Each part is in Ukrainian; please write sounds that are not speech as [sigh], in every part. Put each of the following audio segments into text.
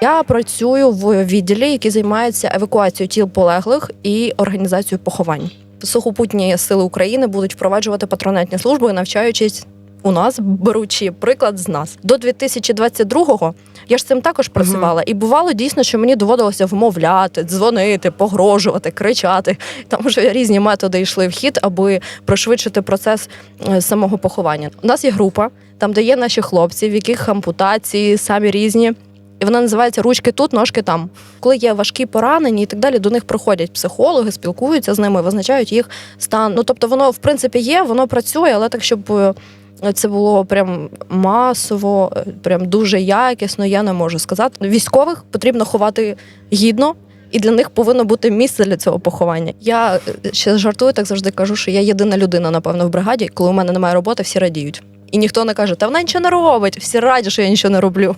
Я працюю в відділі, який займається евакуацією тіл полеглих і організацією поховань. Сухопутні сили України будуть впроваджувати патронатні служби, навчаючись у нас, беручи приклад з нас. До 2022-го я ж цим також працювала, і бувало дійсно, що мені доводилося вмовляти, дзвонити, погрожувати, кричати. Тому що різні методи йшли в хід, аби пришвидшити процес е, самого поховання. У нас є група, там де є наші хлопці, в яких ампутації самі різні. І вона називається ручки тут, ножки там. Коли є важкі поранені і так далі, до них приходять психологи, спілкуються з ними, визначають їх стан. Ну тобто, воно в принципі є, воно працює, але так, щоб е, це було прям масово, е, прям дуже якісно, я не можу сказати. Військових потрібно ховати гідно. І для них повинно бути місце для цього поховання. Я е, ще жартую, так завжди кажу, що я єдина людина, напевно, в бригаді. Коли у мене немає роботи, всі радіють. І ніхто не каже, та вона нічого не робить. Всі раді, що я нічого не роблю.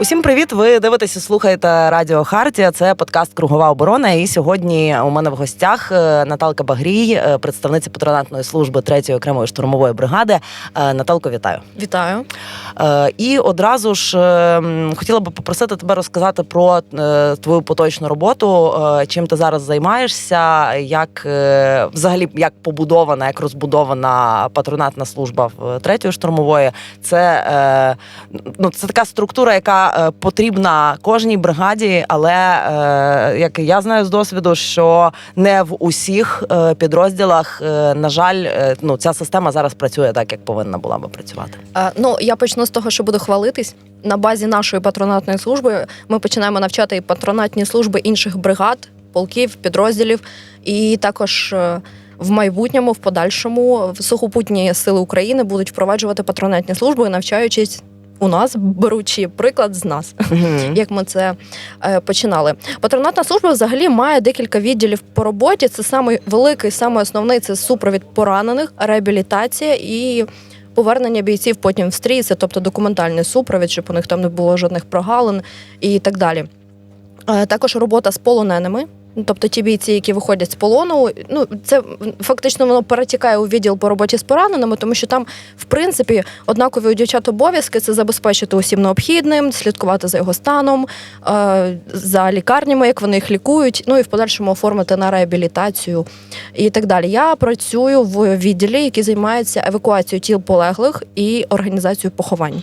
Усім привіт! Ви дивитеся, слухаєте Радіо Хартія. Це подкаст Кругова оборона. І сьогодні у мене в гостях е, Наталка Багрій, е, представниця патронатної служби 3-ї окремої штурмової бригади. Е, Наталко, вітаю. Вітаю. І одразу ж хотіла би попросити тебе розказати про твою поточну роботу, чим ти зараз займаєшся, як взагалі як побудована, як розбудована патронатна служба в третьої штурмової. Це, ну, це така структура, яка е, потрібна кожній бригаді, але е, як я знаю з досвіду, що не в усіх е, підрозділах, на жаль, ну ця система зараз працює так, як повинна була би працювати. Ну, я почну з того, що буду хвалитись. На базі нашої патронатної служби ми починаємо навчати патронатні служби інших бригад, полків, підрозділів, і також. В майбутньому, в подальшому, в сухопутні сили України будуть впроваджувати патронатні служби, навчаючись у нас, беручи приклад з нас, Мгм. як ми це е, починали. Патронатна служба взагалі має декілька відділів по роботі. Це самий великий, самий основний це супровід поранених, реабілітація і повернення бійців потім в стрій, це тобто документальний супровід, щоб у них там не було жодних прогалин і так далі. Е, Також робота з полоненими. Ну, Тобто ті бійці, які виходять з полону, ну це фактично воно перетікає у відділ по роботі з пораненими, тому що там, в принципі, однакові у дівчат обов'язки це забезпечити усім необхідним, слідкувати за його станом, е, за лікарнями, як вони їх лікують, ну і в подальшому оформити на реабілітацію і так далі. Я працюю в відділі, який займається евакуацією тіл полеглих і організацією поховань.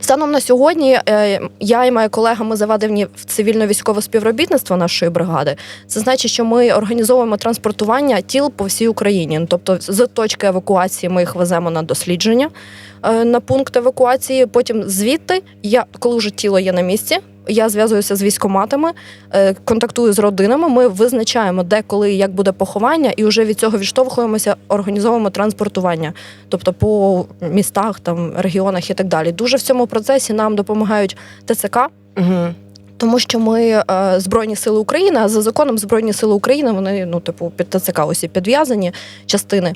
Станом на сьогодні е, я і моя колега ми заведені в цивільно-військове співробітництво нашої бригади. Це значить, що ми організовуємо транспортування тіл по всій Україні. Ну, Тобто, з точки евакуації ми їх веземо на дослідження е, на пункт евакуації. Потім звідти я, коли вже тіло є на місці. Я зв'язуюся з військоматами, е, контактую з родинами. Ми визначаємо, де, коли, і як буде поховання, і вже від цього відштовхуємося, організовуємо транспортування, тобто по містах, там регіонах і так далі. Дуже в цьому процесі нам допомагають ТЦК. Мгм. Тому що ми е, Збройні Сили України, а за законом Збройні Сили України вони ну, типу, під ТЦК усі підв'язані частини.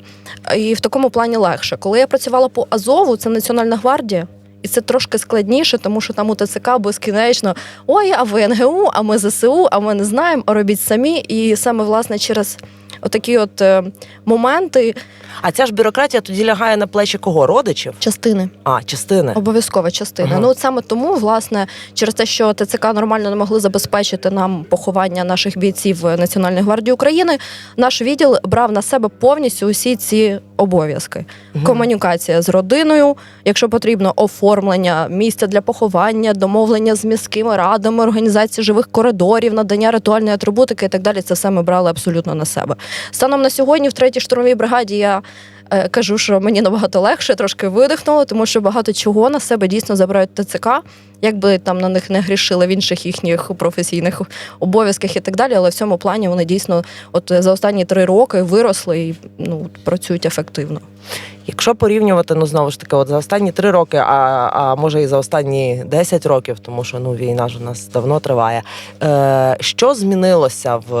І в такому плані легше. Коли я працювала по Азову, це Національна гвардія. І це трошки складніше, тому що там у ТЦК безкінечно ой, а ви НГУ, а ми ЗСУ, а ми не знаємо, а робіть самі. І саме власне через отакі от е, моменти А ця ж бюрократія тоді лягає на плечі кого? Родичів? частини. А, частини. Обов'язкова частина. Ага. Ну от саме тому, власне, через те, що ТЦК нормально не могли забезпечити нам поховання наших бійців Національної гвардії України, наш відділ брав на себе повністю усі ці обов'язки. угу. Комунікація з родиною, якщо потрібно, оформлення місця для поховання, домовлення з міськими радами, організація живих коридорів, надання ритуальної атрибутики і так далі. Це все ми брали абсолютно на себе. Станом на сьогодні, в третій штурмовій бригаді, я кажу, що мені набагато легше, трошки видихнуло, тому що багато чого на себе дійсно забирають ТЦК, якби там на них не грішили в інших їхніх професійних обов'язках і так далі. Але в цьому плані вони дійсно, от е, за останні три роки виросли і ну працюють ефективно. Якщо порівнювати, ну знову ж таки, от за останні три роки, а, а може і за останні 10 років, тому що ну війна ж у нас давно триває. Е, що змінилося в,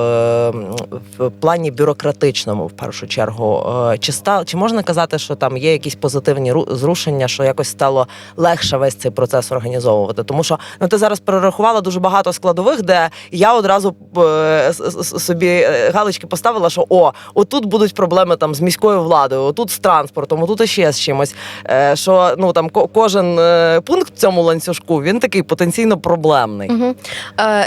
в плані бюрократичному, в першу чергу? Е, чи ста, чи можна казати, що там є якісь позитивні ру- зрушення, що якось стало легше весь цей процес організовувати? Тому що ну ти зараз перерахувала дуже багато складових, де я одразу е, собі е, галочки поставила, що о, отут будуть проблеми там з міською владою, отут з транспортом. Транспортом, тут ще з чимось. Е, що ну там ко- кожен е, пункт в цьому ланцюжку він такий потенційно проблемний. Угу.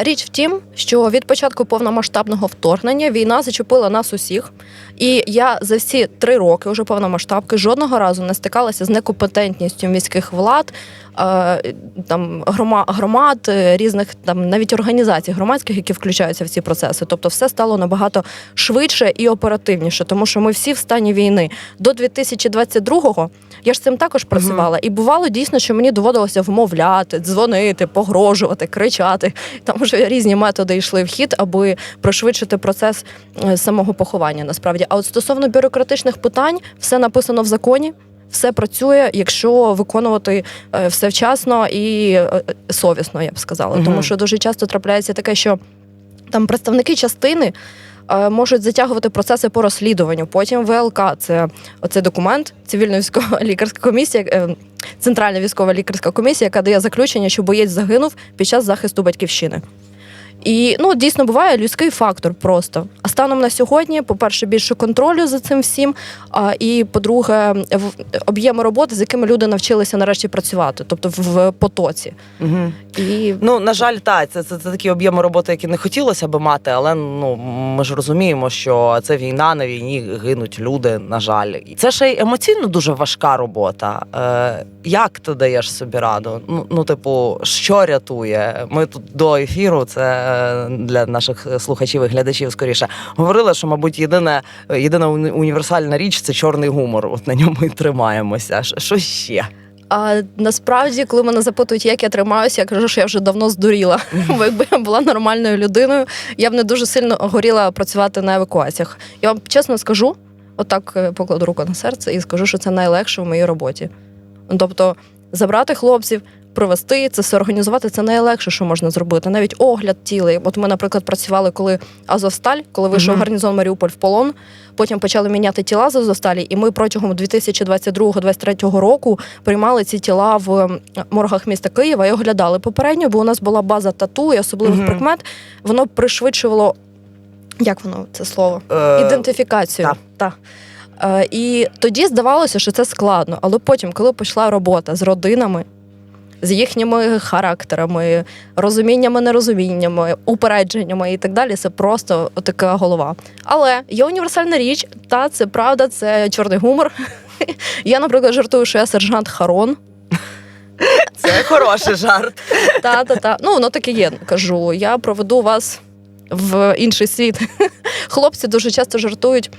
Річ в тім, що від початку повномасштабного вторгнення війна зачепила нас усіх. І я за всі три роки уже повномасштабки жодного разу не стикалася з некомпетентністю міських влад, е, там грома, громад, е, різних там навіть організацій громадських, які включаються в ці процеси. Тобто, все стало набагато швидше і оперативніше, тому що ми всі в стані війни. До 2022-го я ж цим також працювала, і бувало дійсно, що мені доводилося вмовляти, дзвонити, погрожувати, кричати. Там вже різні методи йшли в хід, аби пришвидшити процес е, самого поховання. Насправді, а от стосовно бюрократичних питань, все написано в законі. Все працює, якщо виконувати е, все вчасно і е, совісно, я б сказала. Мгм. Тому що дуже часто трапляється таке, що там представники частини е, можуть затягувати процеси по розслідуванню. Потім ВЛК це оцей документ, цивільна військова [laughs] лікарська комісія, центральна військова лікарська комісія, яка дає заключення, що боєць загинув під час захисту батьківщини. І ну дійсно буває людський фактор просто. А станом на сьогодні, по-перше, більше контролю за цим всім. А і по-друге, об'єми роботи, з якими люди навчилися нарешті працювати, тобто в- в потоці. Угу. І Ну на жаль, так, це, це, це такі об'єми роботи, які не хотілося би мати, але ну ми ж розуміємо, що це війна на війні гинуть люди. На жаль, це ще й емоційно дуже важка робота. Е, як ти даєш собі раду? Ну, ну, типу, що рятує? Ми тут до ефіру, це для наших слухачів і глядачів скоріше говорили, що мабуть єдине, єдина універсальна річ це чорний гумор. От на ньому і тримаємося. Що ще? А насправді, коли мене запитують, як я тримаюся, я кажу, що я вже давно здуріла. Бо якби я була нормальною людиною, я б не дуже сильно горіла працювати на евакуаціях. Я вам чесно скажу, отак е, покладу руку на серце і скажу, що це найлегше в моїй роботі. Тобто, забрати хлопців, привезти це все організувати це найлегше, що можна зробити. Навіть огляд тіла. От ми, наприклад, працювали, коли Азовсталь, коли вийшов Мгм. гарнізон Маріуполь в полон. Потім почали міняти тіла з Азовсталі, і ми протягом 2022-2023 року приймали ці тіла в ем, моргах міста Києва і оглядали попередньо, бо у нас була база тату і особливих Мгм. прикмет. Воно пришвидшувало, як воно це слово? Е, Ідентифікацію. так. Та. Е, і тоді здавалося, що це складно. Але потім, коли пішла робота з родинами, з їхніми характерами, розуміннями, нерозуміннями, упередженнями і так далі, це просто така голова. Але є універсальна річ, та це правда, це чорний гумор. [laughs] Я, наприклад, жартую, що я сержант Харон. [laughs] Це хороший жарт. [laughs] Та, та, та. Ну, воно таке є. Кажу, я проведу вас в інший світ. Хлопці дуже часто жартують.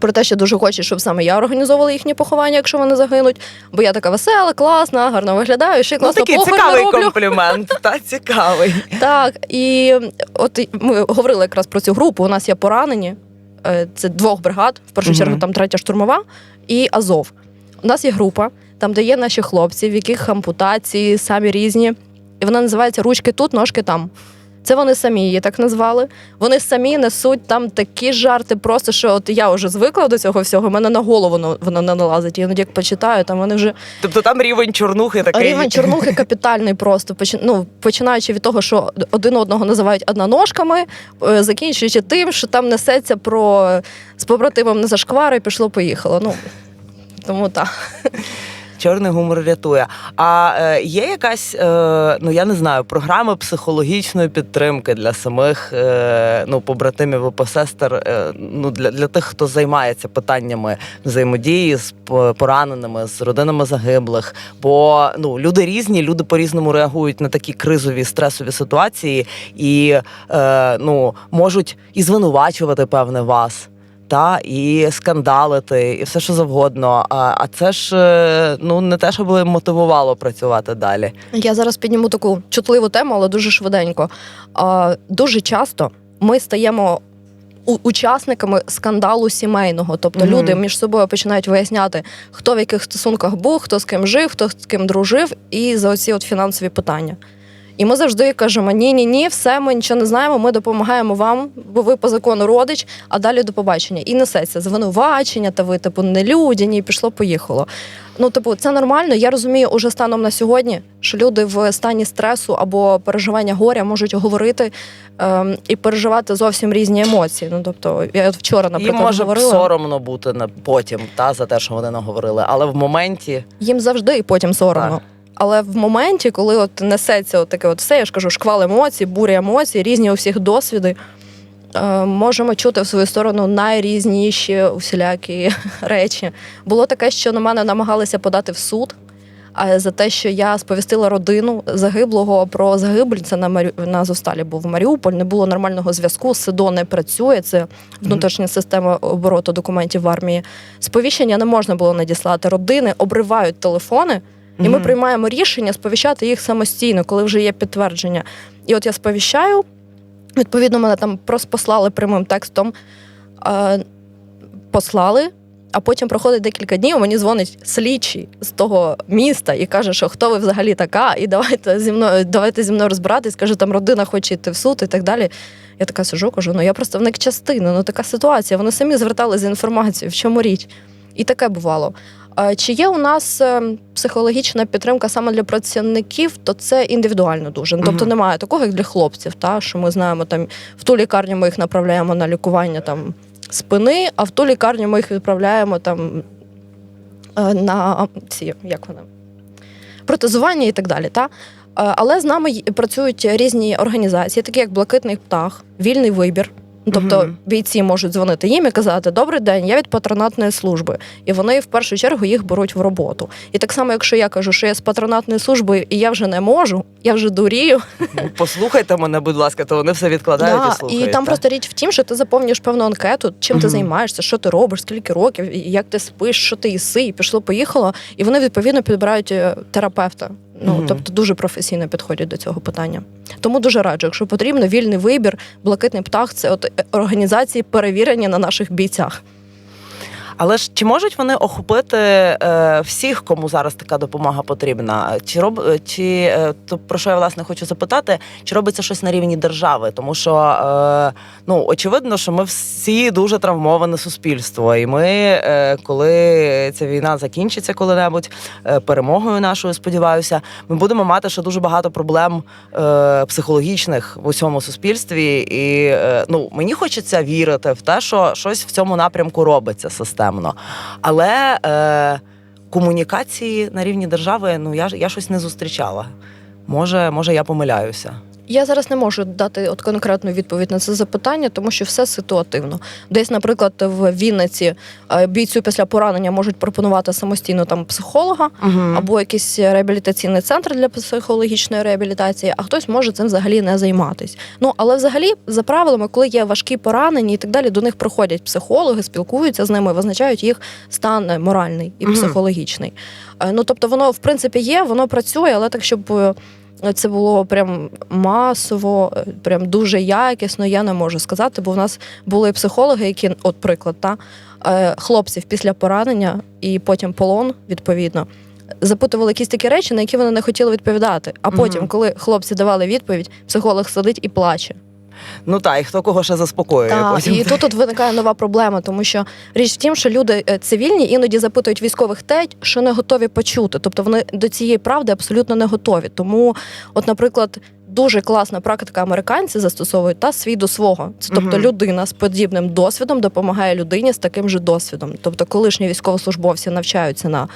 Про те, що дуже хочуть, щоб саме я організовувала їхні поховання, якщо вони загинуть. Бо я така весела, класна, гарно виглядаю, ще й Ну, такий похорони цікавий роблю. комплімент. Та цікавий. [laughs] Так, і от ми говорили якраз про цю групу. У нас є поранені. Е, Це двох бригад. В першу чергу там третя штурмова і Азов. У нас є група, там, де є наші хлопці, в яких ампутації самі різні. І вона називається Ручки тут, ножки там. Це вони самі її так назвали. Вони самі несуть там такі жарти, просто що от я вже звикла до цього всього. мене на голову воно, не налазить. Я іноді як почитаю, там вони вже Тобто там рівень чорнухи такий. Рівень чорнухи капітальний просто ну, починаючи від того, що один одного називають одноножками, е, закінчуючи тим, що там несеться про з побратимом не зашквари, пішло, поїхало. Ну тому так. Чорний гумор рятує. А е, є якась, е, ну я не знаю, програма психологічної підтримки для самих е, ну, побратимів і посестер, е, ну для, для тих, хто займається питаннями взаємодії з пораненими, з родинами загиблих. Бо ну люди різні, люди по-різному реагують на такі кризові стресові ситуації і е, ну можуть і звинувачувати певне вас. Та і скандалити, і все що завгодно. А, а це ж е, ну не те, щоб мотивувало працювати далі. Я зараз підніму таку чутливу тему, але дуже швиденько. А, дуже часто ми стаємо. Учасниками скандалу сімейного, тобто Мгм. люди між собою починають виясняти, хто в яких стосунках був, хто з ким жив, хто з ким дружив, і за оці от фінансові питання. І ми завжди кажемо: ні, ні, ні, все, ми нічого не знаємо. Ми допомагаємо вам, бо ви по закону родич, а далі до побачення. І несеться звинувачення, та ви типу нелюдяні, і пішло, поїхало. Ну, типу, це нормально. Я розумію уже станом на сьогодні, що люди в стані стресу або переживання горя можуть говорити ем, і переживати зовсім різні емоції. Ну, тобто, я от вчора, Їм наприклад, може говорила. соромно бути на потім, та за те, що вони наговорили, але в моменті їм завжди і потім соромно. Так. Але в моменті, коли от несеться от таке от все, я ж кажу, шквал емоцій, буря емоцій, різні у всіх досвіди, е, можемо чути в свою сторону найрізніші усілякі [laughs] речі. Було таке, що на мене намагалися подати в суд. А за те, що я сповістила родину загиблого про загибель, це на Марі... на Зосталі був Маріуполь, не було нормального зв'язку, СИДО не працює. Це внутрішня система обороту документів в армії. Сповіщення не можна було надіслати. Родини обривають телефони, і ми приймаємо рішення сповіщати їх самостійно, коли вже є підтвердження. І от я сповіщаю. Відповідно, мене там просто послали прямим текстом. Е, послали, а потім проходить декілька днів. Мені дзвонить слідчий з того міста і каже, що хто ви взагалі така, і давайте зі мною давайте зі мною розбиратись. Каже, там родина хоче йти в суд і так далі. Я така сижу, кажу: ну я представник частини, ну така ситуація. Вони самі звертали за інформацією, в чому річ. І таке бувало. Чи є у нас е, психологічна підтримка саме для працівників, то це індивідуально дуже. Ну, Тобто немає такого, як для хлопців, та що ми знаємо там в ту лікарню ми їх направляємо на лікування там спини, а в ту лікарню ми їх відправляємо там е, на ці як вони протезування і так далі. Та? Е, Але з нами працюють різні організації, такі як Блакитний птах, вільний вибір. Ну, Тобто Мгм. бійці можуть дзвонити їм і казати Добрий день, я від патронатної служби. І вони в першу чергу їх беруть в роботу. І так само, якщо я кажу, що я з патронатної служби і я вже не можу, я вже дурію, Ну, послухайте мене, будь ласка, то вони все відкладають і слухають. і там та? просто річ в тім, що ти заповнюєш певну анкету, чим ти займаєшся, що ти робиш, скільки років, як ти спиш, що ти їси, і пішло, поїхало. І вони відповідно підбирають е, терапевта. Ну угу. тобто дуже професійно підходять до цього питання. Тому дуже раджу, якщо потрібно, вільний вибір, блакитний птах це от е, організації перевірення на наших бійцях. Але ж чи можуть вони охопити е, всіх, кому зараз така допомога потрібна? Чи роб е, чи е, то про що я власне хочу запитати? Чи робиться щось на рівні держави? Тому що е, ну очевидно, що ми всі дуже травмоване суспільство, і ми, е, коли ця війна закінчиться коли-небудь, е, перемогою нашою, сподіваюся, ми будемо мати ще дуже багато проблем е, психологічних в усьому суспільстві. І е, ну мені хочеться вірити в те, що щось в цьому напрямку робиться системно. Але е, комунікації на рівні держави, ну я я щось не зустрічала. Може, може, я помиляюся. Я зараз не можу дати от конкретну відповідь на це запитання, тому що все ситуативно. Десь, наприклад, в Вінниці е, бійцю після поранення можуть пропонувати самостійно там психолога або якийсь реабілітаційний центр для психологічної реабілітації, а хтось може цим взагалі не займатись. Ну але взагалі, за правилами, коли є важкі поранення і так далі, до них приходять психологи, спілкуються з ними, визначають їх стан е, моральний і Мгм. психологічний. Е, Ну тобто, воно в принципі є, воно працює, але так, щоб. Е, Це було прям масово, е, прям дуже якісно. Я не можу сказати, бо в нас були психологи, які, от приклад, та е, хлопців після поранення і потім полон, відповідно, запитували якісь такі речі, на які вони не хотіли відповідати. А потім, угу. коли хлопці давали відповідь, психолог сидить і плаче. Ну так, і хто кого ще заспокоює Та, потім. і тут от виникає нова проблема, тому що річ в тім, що люди е, цивільні іноді запитують військових те, що не готові почути. Тобто вони до цієї правди абсолютно не готові. Тому, от, наприклад. Дуже класна практика американці застосовують та свій до свого. Це тобто Мгм. людина з подібним досвідом допомагає людині з таким же досвідом. Тобто, колишні військовослужбовці навчаються на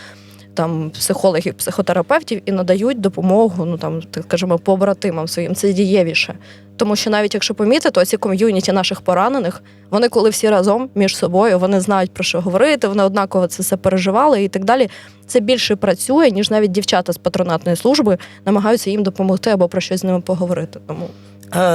там психологів, психотерапевтів і надають допомогу, ну там так скажімо, побратимам своїм. Це дієвіше. Тому що навіть якщо помітити, оці ком'юніті наших поранених, вони коли всі разом між собою, вони знають про що говорити, вони однаково це все переживали і так далі. Це більше працює, ніж навіть дівчата з патронатної служби намагаються їм допомогти або про щось з ними поговорити. Тому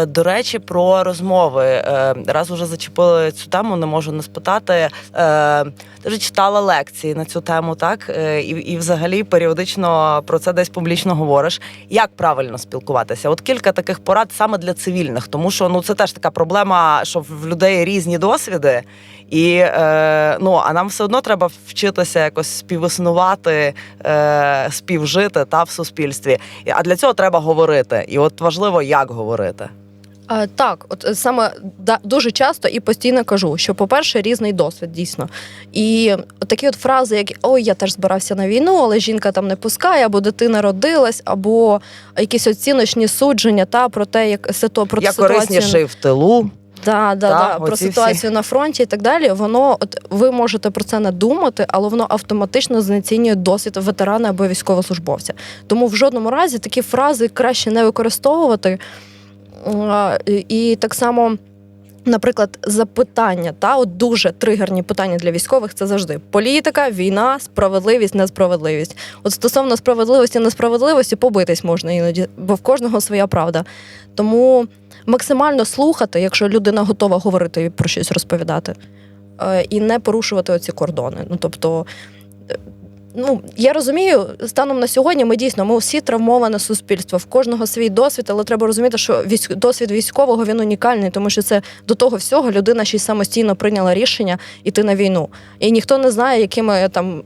До речі, про розмови. Е, Раз уже зачепили цю тему, не можу не спитати. Е, Ти читала лекції на цю тему, так? Е, І, і взагалі періодично про це десь публічно говориш. Як правильно спілкуватися? От кілька таких порад саме для цивільних, тому що ну це теж така проблема, що в людей різні досвіди. І е, ну, а нам все одно треба вчитися якось співіснувати, е, співжити та в суспільстві. А для цього треба говорити. І от важливо, як говорити. А, так, от саме да, дуже часто і постійно кажу, що, по-перше, різний досвід дійсно. І от такі от фрази, як ой, я теж збирався на війну, але жінка там не пускає, або дитина родилась, або якісь оціночні судження та про те, як сито про Я ситуацію корисніший в тилу. Да, да, да, про ситуацію на фронті і так далі. Воно от ви можете про це не думати, але воно автоматично знецінює досвід ветерана або військовослужбовця. Тому в жодному разі такі фрази краще не використовувати. І так само. Наприклад, запитання та от дуже тригерні питання для військових це завжди політика, війна, справедливість, несправедливість. От стосовно справедливості, несправедливості побитись можна іноді, бо в кожного своя правда. Тому максимально слухати, якщо людина готова говорити і про щось розповідати, е, і не порушувати оці кордони. Ну тобто. е, Ну, я розумію, станом на сьогодні ми дійсно ми всі травмоване суспільство. В кожного свій досвід, але треба розуміти, що досвід військового він унікальний, тому що це до того всього людина ще й самостійно прийняла рішення йти на війну. І ніхто не знає, якими там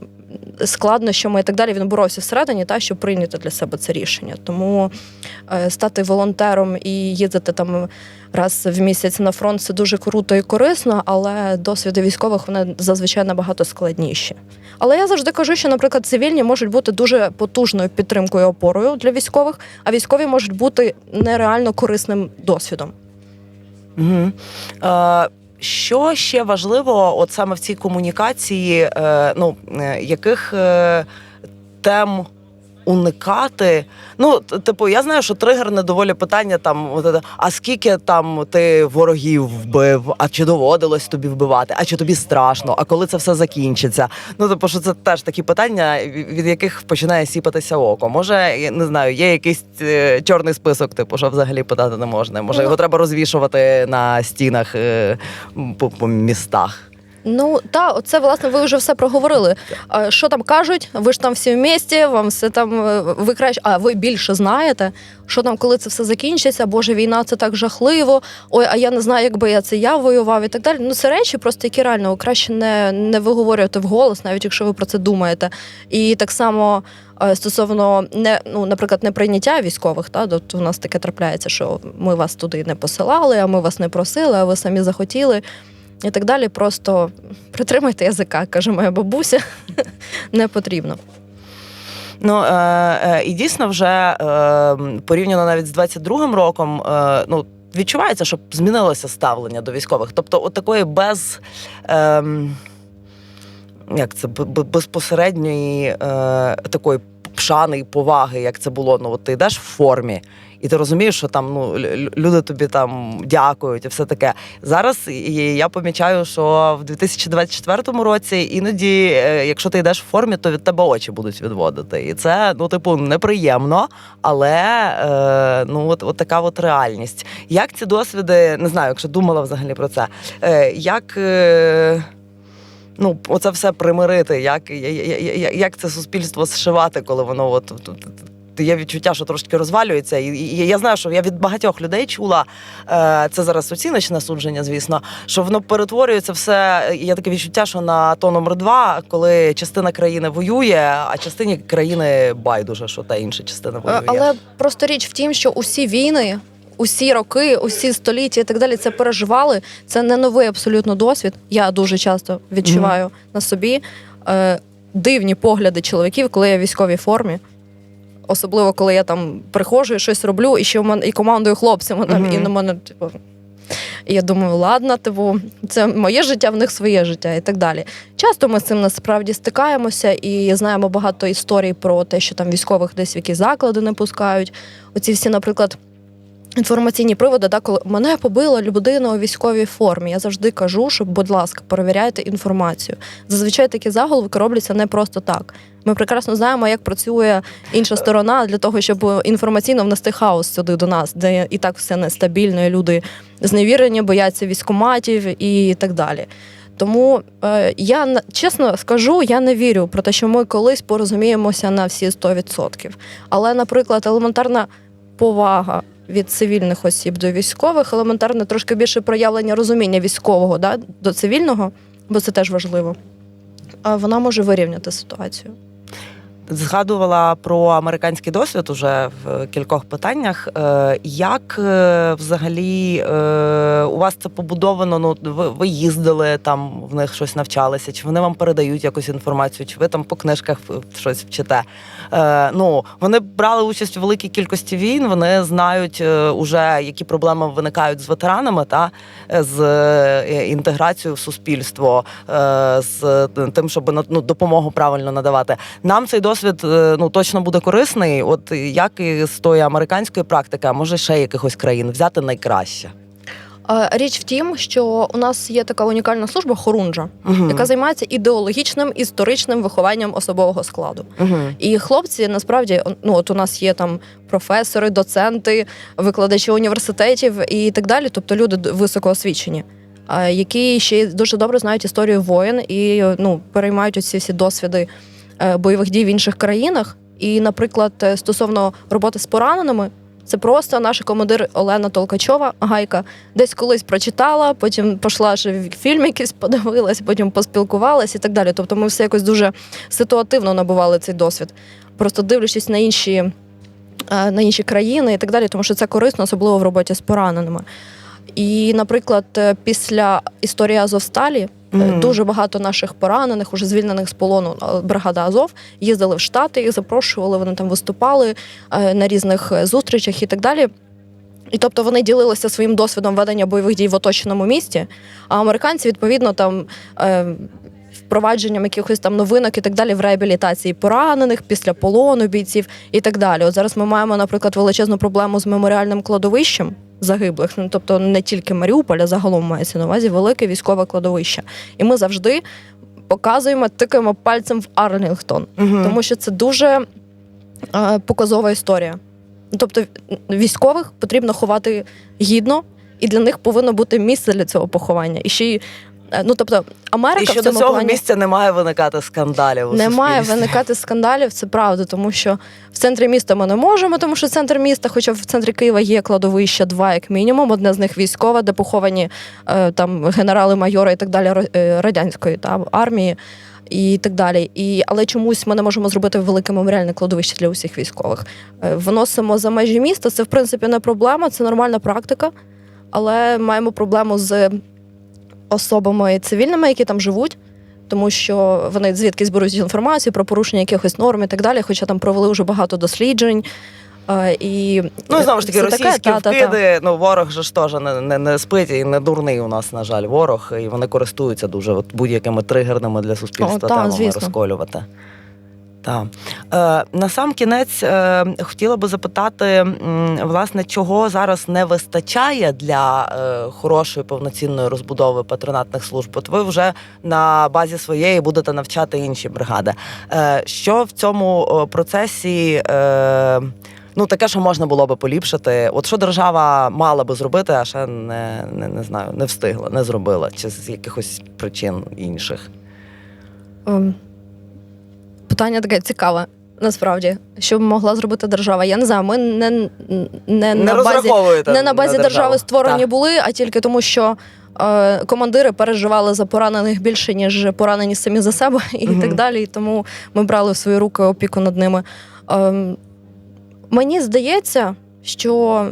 складнощами і так далі він боровся всередині, та щоб прийняти для себе це рішення. Тому е, стати волонтером і їздити там раз в місяць на фронт це дуже круто і корисно, але досвіди військових вони зазвичай набагато складніші. Але я завжди кажу, що, наприклад, цивільні можуть бути дуже потужною підтримкою опорою для військових, а військові можуть бути нереально корисним досвідом. Угу. Е, що ще важливо, от саме в цій комунікації, е, ну, е, яких е, тем уникати? Ну, типу, я знаю, що тригерне доволі питання там: а скільки там ти ворогів вбив, а чи доводилось тобі вбивати, а чи тобі страшно, а коли це все закінчиться? Ну, типу, що це теж такі питання, від яких починає сіпатися око. Може, я не знаю, є якийсь е, чорний список, типу, що взагалі питати не можна. Може, Ну, його треба розвішувати на стінах е, по, по містах. Ну та оце власне ви вже все проговорили. Що там кажуть? Ви ж там всі в місті, вам все там е, ви краще, а ви більше знаєте, що там, коли це все закінчиться, боже, війна це так жахливо. Ой, а я не знаю, якби я це я воював і так далі. Ну це речі, просто які реально краще не, не виговорювати вголос, навіть якщо ви про це думаєте. І так само. е, Стосовно не ну, наприклад, не прийняття військових, та от у нас таке трапляється, що ми вас туди не посилали, а ми вас не просили, а ви самі захотіли і так далі. Просто притримайте язика, каже моя бабуся. [laughs] Не потрібно. Ну е, е, і дійсно, вже е, порівняно навіть з 22-м роком, е, ну. Відчувається, що змінилося ставлення до військових. Тобто, от такої без ем, як це безпосередньої е, такої пшани і поваги, як це було. Ну, от ти йдеш в формі, і ти розумієш, що там ну лю- лю- люди тобі там дякують і все таке. Зараз я помічаю, що в 2024 році іноді, е, якщо ти йдеш в формі, то від тебе очі будуть відводити. І це ну, типу, неприємно, але е, ну от, от така от реальність. Як ці досвіди, не знаю, якщо думала взагалі про це, е, як. Е, Ну, оце все примирити, як, я- я- я- як це суспільство зшивати, коли воно от, є відчуття, що трошки розвалюється. І, і я знаю, що я від багатьох людей чула, е, це зараз оціночне судження, звісно, що воно перетворюється все. Є таке відчуття, що на то номер два, коли частина країни воює, а частині країни байдуже, що та інша частина воює. Але просто річ в тім, що усі війни, усі роки, усі століття і так далі це переживали. Це не новий абсолютно досвід. Я дуже часто відчуваю на собі е, дивні погляди чоловіків, коли я в військовій формі. Особливо, коли я там приходжу і щось роблю, і ще в мене і командую хлопцями там, і на мене, типу. І я думаю, ладно, типу, це моє життя, в них своє життя і так далі. Часто ми з цим насправді стикаємося і знаємо багато історій про те, що там військових десь в якісь заклади не пускають. Оці всі, наприклад, інформаційні приводи, да, коли мене побила людина у військовій формі. Я завжди кажу, що, будь ласка, перевіряйте інформацію. Зазвичай такі заголовки робляться не просто так. Ми прекрасно знаємо, як працює інша сторона для того, щоб інформаційно внести хаос сюди до нас, де і так все нестабільно, і люди зневірені, бояться військоматів і так далі. Тому е, я чесно скажу, я не вірю про те, що ми колись порозуміємося на всі 100%. Але, наприклад, елементарна повага від цивільних осіб до військових, елементарно трошки більше проявлення розуміння військового да, до цивільного, бо це теж важливо. А вона може вирівняти ситуацію. Згадувала про американський досвід уже в кількох питаннях. Е, Як е, взагалі е, у вас це побудовано? Ну ви, ви їздили там, в них щось навчалися, чи вони вам передають якусь інформацію, чи ви там по книжках щось вчите? Ну вони брали участь у великій кількості війн. Вони знають уже які проблеми виникають з ветеранами та з інтеграцією в суспільство, з тим, щоб ну, допомогу правильно надавати. Нам цей досвід е, ну точно буде корисний. От як і з тої американської практики, а може ще якихось країн взяти найкраще. Річ в тім, що у нас є така унікальна служба хорунжа, Угу. яка займається ідеологічним історичним вихованням особового складу. Угу. І хлопці насправді ну от у нас є там професори, доценти, викладачі університетів і так далі, тобто люди високоосвічені, які ще дуже добре знають історію воєн і ну переймають оці всі досвіди е, бойових дій в інших країнах. І, наприклад, е, стосовно роботи з пораненими. Це просто наша командир Олена Толкачова, гайка, десь колись прочитала, потім пішла ще фільм якийсь подивилась, потім поспілкувалась і так далі. Тобто ми все якось дуже ситуативно набували цей досвід, просто дивлячись на інші, е, на інші країни і так далі, тому що це корисно, особливо в роботі з пораненими. І, наприклад, е, після історії Азовсталі Мгм. дуже багато наших поранених, уже звільнених з полону е, бригада Азов, їздили в Штати, їх запрошували, вони там виступали на різних зустрічах і так далі. І тобто вони ділилися своїм досвідом ведення бойових дій в оточеному місті, а американці, відповідно, там. Впровадженням якихось там новинок і так далі в реабілітації поранених після полону бійців і так далі. От зараз ми маємо, наприклад, величезну проблему з меморіальним кладовищем загиблих. Ну тобто не тільки Маріуполь, а загалом мається на увазі велике військове кладовище. І ми завжди показуємо, тикаємо пальцем в Арлінгтон, Угу. тому що це дуже е, показова історія. Тобто військових потрібно ховати гідно, і для них повинно бути місце для цього поховання. І ще й ну тобто Америка І в що до цьому цього плані місця не має виникати скандалів. у не має суспільстві. виникати скандалів, це правда, тому що в центрі міста ми не можемо, тому що центр міста, хоча в центрі Києва є кладовище два, як мінімум. Одне з них військове, де поховані е, там генерали, майори і так далі е, радянської там армії. І так далі, і але чомусь ми не можемо зробити велике меморіальне кладовище для усіх військових. Е, Виносимо за межі міста. Це в принципі не проблема, це нормальна практика. Але маємо проблему з особами цивільними, які там живуть, тому що вони звідкись беруть інформацію про порушення якихось норм і так далі, хоча там провели вже багато досліджень. А, І Ну і знову ж таки, російські таке, російські та-та-та. ну ворог же ж теж не, не, не спить і не дурний у нас, на жаль, ворог, і вони користуються дуже от, будь-якими тригерними для суспільства О, та, темами звісно. розколювати. Так. Е, на сам кінець е, хотіла би запитати, власне, чого зараз не вистачає для е, хорошої повноцінної розбудови патронатних служб. От ви вже на базі своєї будете навчати інші бригади. Е, що в цьому процесі? Е, Ну, таке, що можна було би поліпшити. От що держава мала би зробити, а ще не, не, не знаю, не встигла, не зробила, чи з якихось причин інших. Ем, Питання таке цікаве. Насправді, що б могла зробити держава? Я не знаю. Ми не, не, Не, на базі не на базі державу. держави створені Так. були, а тільки тому, що е, командири переживали за поранених більше, ніж поранені самі за себе, [laughs] і Мгм. так далі. І тому ми брали в свої руки опіку над ними. Ем, мені здається, що.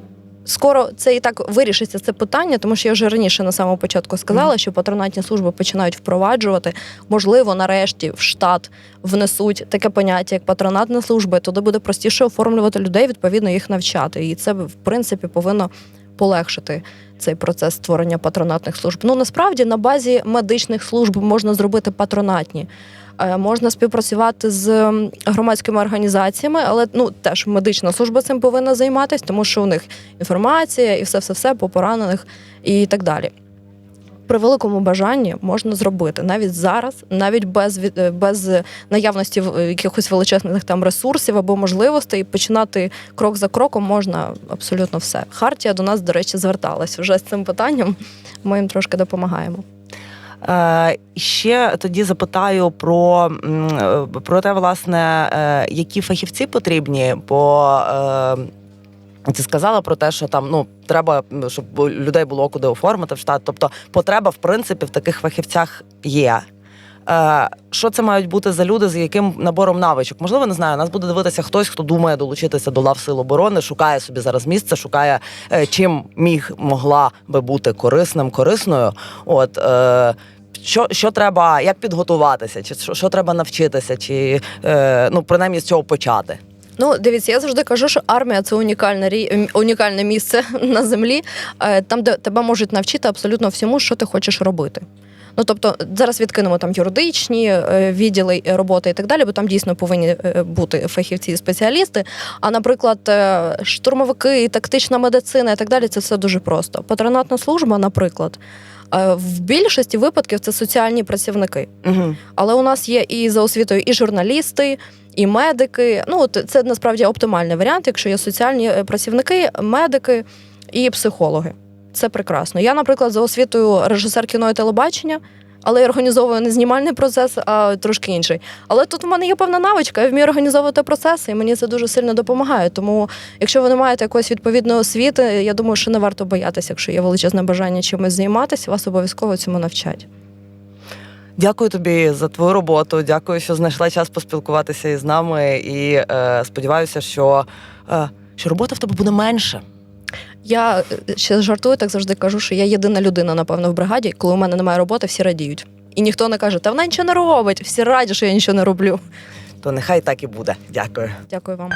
Скоро це і так вирішиться це питання, тому що я вже раніше на самому початку сказала, що патронатні служби починають впроваджувати. Можливо, нарешті в штат внесуть таке поняття, як патронатна служба, туди буде простіше оформлювати людей, відповідно їх навчати. І це в принципі повинно полегшити цей процес створення патронатних служб. Ну насправді на базі медичних служб можна зробити патронатні. Е, Можна співпрацювати з громадськими організаціями, але ну теж медична служба цим повинна займатися, тому що у них інформація і все, все, все по поранених і так далі. При великому бажанні можна зробити навіть зараз, навіть без е, без наявності в- якихось величезних там ресурсів або можливостей, починати крок за кроком можна абсолютно все. Хартія до нас, до речі, зверталась вже з цим питанням. Ми їм трошки допомагаємо. Е, ще тоді запитаю про, е, про те, власне, е, які фахівці потрібні, бо ти сказала про те, що там ну треба, щоб людей було куди оформити в штат. Тобто, потреба, в принципі, в таких фахівцях є. Е, Що це мають бути за люди, з яким набором навичок? Можливо, не знаю. Нас буде дивитися хтось, хто думає долучитися до лав сил оборони, шукає собі зараз місце, шукає е, чим міг могла би бути корисним, корисною. От е, що, що треба, як підготуватися, чи що, треба навчитися, чи ну принаймні з цього почати. Ну, дивіться, я завжди кажу, що армія це унікальне рі- унікальне місце [laughs] на землі, там, де тебе можуть навчити абсолютно всьому, що ти хочеш робити. Ну тобто зараз відкинемо там юридичні е, відділи е, роботи і так далі, бо там дійсно повинні е, бути фахівці і спеціалісти. А наприклад, штурмовики, тактична медицина і так далі, це все дуже просто. Патронатна служба, наприклад, в більшості випадків це соціальні працівники. Угу. Але у нас є і за освітою і журналісти, і медики. Ну, це насправді оптимальний варіант, якщо є соціальні працівники, медики і психологи. Це прекрасно. Я, наприклад, за освітою режисер кіно і телебачення, але я організовую не знімальний процес, а трошки інший. Але тут у мене є певна навичка, я вмію організовувати процеси, і мені це дуже сильно допомагає. Тому, якщо ви не маєте якоїсь відповідної освіти, я думаю, що не варто боятися, якщо є величезне бажання чимось займатися, вас обов'язково цьому навчать. Дякую тобі за твою роботу. Дякую, що знайшла час поспілкуватися із нами. І е, сподіваюся, що, е, що роботи в тебе буде менше. Я е, ще жартую, так завжди кажу, що я єдина людина, напевно, в бригаді. Коли у мене немає роботи, всі радіють. І ніхто не каже, та вона нічого не робить. Всі раді, що я нічого не роблю. То нехай так і буде. Дякую. Дякую вам.